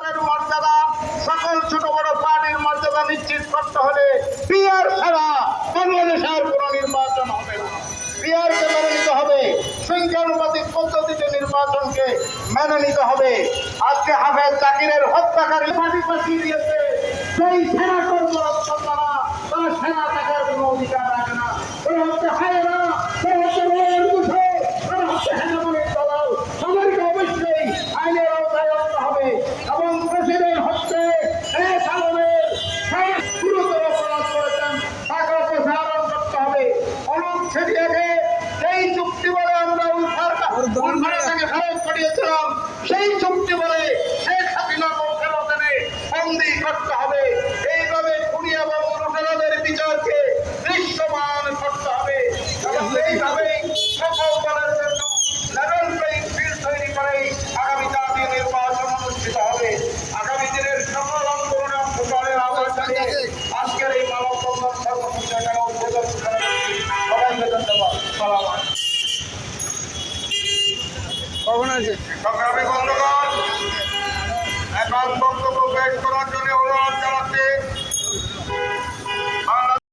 মর্যাদা, সকল ছোট বড় পার্টির মর্যাদা নিশ্চিত করতে হলে পিয়ার ছাড়া বাংলাদেশের কোনো নির্বাচন হবে না। পিয়ারকে মেনে নিতে হবে, সংখ্যানুপাতিক পদ্ধতিতে নির্বাচনকে মেনে নিতে হবে। আজকে হাফেজ জাকিরের হত্যাকারী পার্টি পাঠিয়ে দিয়েছে সেই সেনা। ছেড়িয়াকে সেই চুক্তি বলে আমরা উদ্ধার উদ্ধারটাকে ফেরত করিয়েছিলাম। সেই চুক্তি বলে শেখ হাসিনা ফেরতনে বন্দি করতে হবে। এইভাবে খুনি এবং লুটেরাদের বিচারকে দৃশ্যমান করতে হবে। এবং এইভাবেই সকল দলের জন্য লেভেল প্লেইং ফিল্ড তৈরি করে আগামী জাতীয় নির্বাচন অনুষ্ঠিত হবে। আগামী দিনের সকল আন্দোলনে অংশগ্রহণের আহ্বান জানিয়ে সালাম আলাইকুম। কখন আছে সংগ্রামী বন্ধুগণ এখন বক্তব্য পেশ করার জন্য